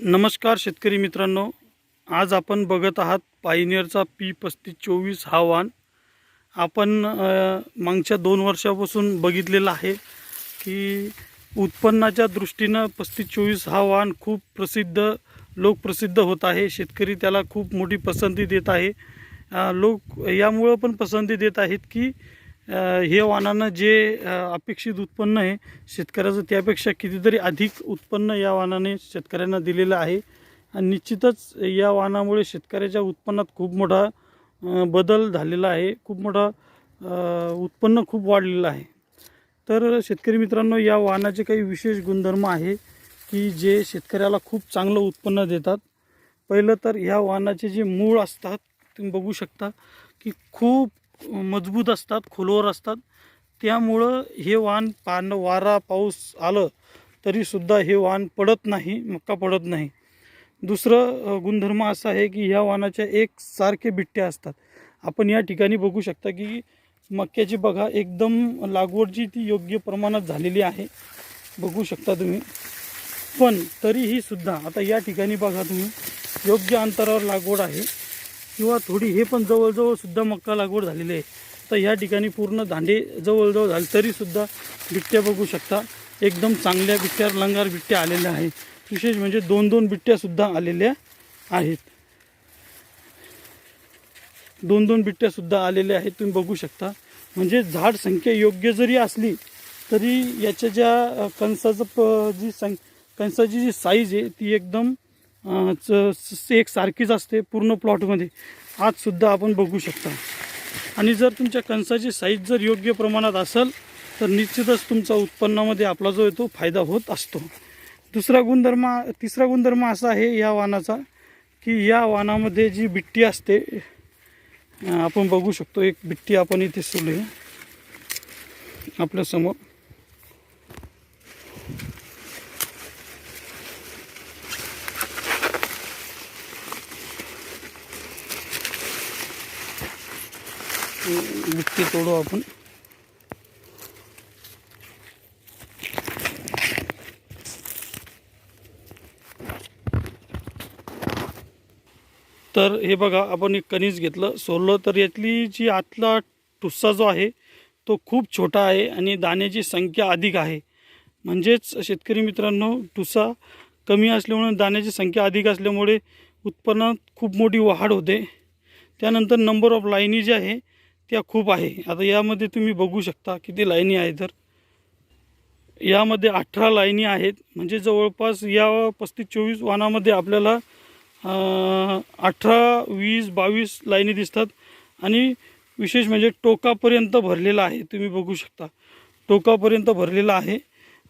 नमस्कार शेतकरी मित्रांनो आज आपण बघत आहात पायनियरचा पी पस्तीस चोवीस हा वाण आपण मागच्या दोन वर्षापासून बघितलेला आहे की उत्पन्नाच्या दृष्टीनं पस्तीस चोवीस हा वाण खूप प्रसिद्ध लोकप्रसिद्ध होत आहे. शेतकरी त्याला खूप मोठी पसंती देत आहे. लोक यामुळं पण पसंती देत आहेत की हे वाणानं जे अपेक्षित उत्पन्न आहे शेतकऱ्याचं त्यापेक्षा कितीतरी अधिक उत्पन्न या वाणाने शेतकऱ्यांना दिलेलं आहे. आणि निश्चितच या वाणामुळे शेतकऱ्याच्या उत्पन्नात खूप मोठा बदल झालेला आहे. खूप मोठा उत्पन्न खूप वाढलेलं आहे. तर शेतकरी मित्रांनो या वाहनाचे काही विशेष गुणधर्म आहे की जे शेतकऱ्याला खूप चांगलं उत्पन्न देतात. पहिलं तर ह्या वाहनाचे जे मूळ असतात तुम्ही बघू शकता की खूप मजबूत असतात खोलवर असतात. त्यामुळं हे वाहन पान वारा पाऊस आलं तरीसुद्धा हे वाहन पडत नाही मक्का पडत नाही. दुसरं गुणधर्म असा आहे की ह्या वाहनाच्या एक सारखे बिट्ट्या असतात. आपण या ठिकाणी बघू शकता की मक्याची बघा एकदम लागवड जी ती योग्य प्रमाणात झालेली आहे. बघू शकता तुम्ही. पण तरीही सुद्धा आता या ठिकाणी बघा तुम्ही योग्य अंतरावर लागवड आहे. किंवा थोडी हे पण जवळजवळ सुद्धा मक्का लागवड झालेली आहे. तर या ठिकाणी पूर्ण दांडे जवळजवळ झाले तरीसुद्धा बिट्ट्या बघू शकता. एकदम चांगल्या बिट्ट्या लंगार बिट्ट्या आलेल्या आहेत. विशेष म्हणजे दोन दोन बिट्ट्यासुद्धा आलेल्या आहेत. दोन दोन बिट्ट्यासुद्धा आलेल्या आहेत तुम्ही बघू शकता. म्हणजे झाड संख्या योग्य जरी असली तरी याच्या ज्या कणसाचं प जी सं कणसाची जी साईज आहे ती एकदम च- स- एक सारखीच असते पूर्ण प्लॉटमध्ये. आजसुद्धा आपण बघू शकता. आणि जर तुमच्या कणसाची साईज जर योग्य प्रमाणात असेल तर निश्चितच तुमचा उत्पन्नामध्ये आपला जो आहे तो फायदा होत असतो. दुसरा गुणधर्म तिसरा गुणधर्म असा आहे या वाहनाचा की या वानामध्ये जी बिट्टी असते आपण बघू शकतो. एक बिट्टी आपण इथे सोडूया आपल्यासमोर बुट्टी तोडू आपण. तर हे बघा आपण एक कणीस घेतलं. सोललं तर यातली जी आतला टुस्सा जो आहे तो खूप छोटा आहे आणि दाण्याची संख्या अधिक आहे. म्हणजेच शेतकरी मित्रांनो टुसा कमी असल्यामुळे दाण्याची संख्या अधिक असल्यामुळे उत्पन्नात खूप मोठी वाढ होते. त्यानंतर नंबर ऑफ लाईनी जे आहे त्या खूप आहे. आता यामध्ये तुम्ही बघू शकता किती लाईनी आहे तर. यामध्ये अठरा लाईनी आहेत. म्हणजे जवळपास या पस्तीस चोवीस वाहनामध्ये आपल्याला अठरा वीस बावीस लाईनी दिसतात. आणि विशेष म्हणजे टोकापर्यंत भरलेला आहे. तुम्ही बघू शकता. टोकापर्यंत भरलेला आहे.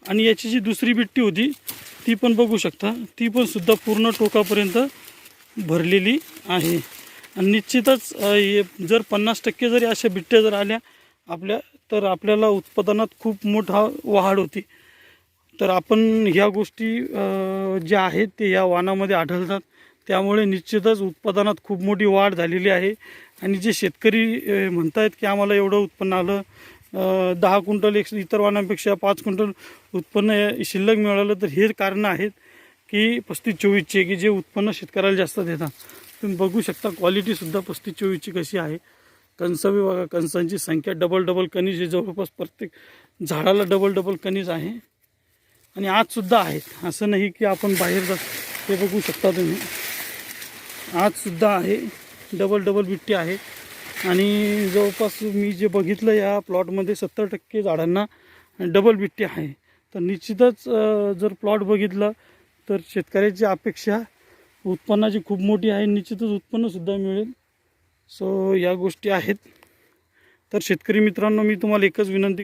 आणि याची जी दुसरी बिट्टी होती ती पण बघू शकता. ती पण सुद्धा पूर्ण टोकापर्यंत भरलेली आहे. आणि निश्चितच हे जर पन्नास टक्के जरी अशा बिट्ट्या जर आल्या आपल्या तर आपल्याला उत्पादनात खूप मोठा वाढ होती. तर आपण ह्या गोष्टी ज्या आहेत ते या वानामध्ये आढळतात. त्यामुळे निश्चितच उत्पादनात खूप मोठी वाढ झालेली आहे. आणि जे शेतकरी म्हणत आहेत की आम्हाला एवढं उत्पन्न आलं दहा क्विंटल एक इतर वाणांपेक्षा पाच क्विंटल उत्पन्न शिल्लक मिळालं तर हे कारणं आहेत की पस्तीस चोवीसचे की जे उत्पन्न शेतकऱ्याला जास्त देतात. तुम्ही बघू शकता क्वालिटीसुद्धा पस्तीस चोवीसची कशी आहे. कणसं बी बघा कणसांची संख्या डबल डबल कणीस आहे. जवळपास प्रत्येक झाडाला डबल डबल कणीस आहे. आणि आजसुद्धा आहेत. असं नाही की आपण बाहेर जा ते बघू शकता तुम्ही. आजसुद्धा आहे. डबल डबल बिट्टी आहे. आणि जवळपास मी जे बघितलं या प्लॉटमध्ये सत्तर टक्के झाडांना डबल बिट्टी आहे. तर निश्चितच जर प्लॉट बघितला तर शेतकऱ्याची अपेक्षा उत्पन्नाची खूप मोठी आहे निश्चितच उत्पन्नसुद्धा मिळेल. सो या गोष्टी आहेत. तर शेतकरी मित्रांनो मी तुम्हाला एकच विनंती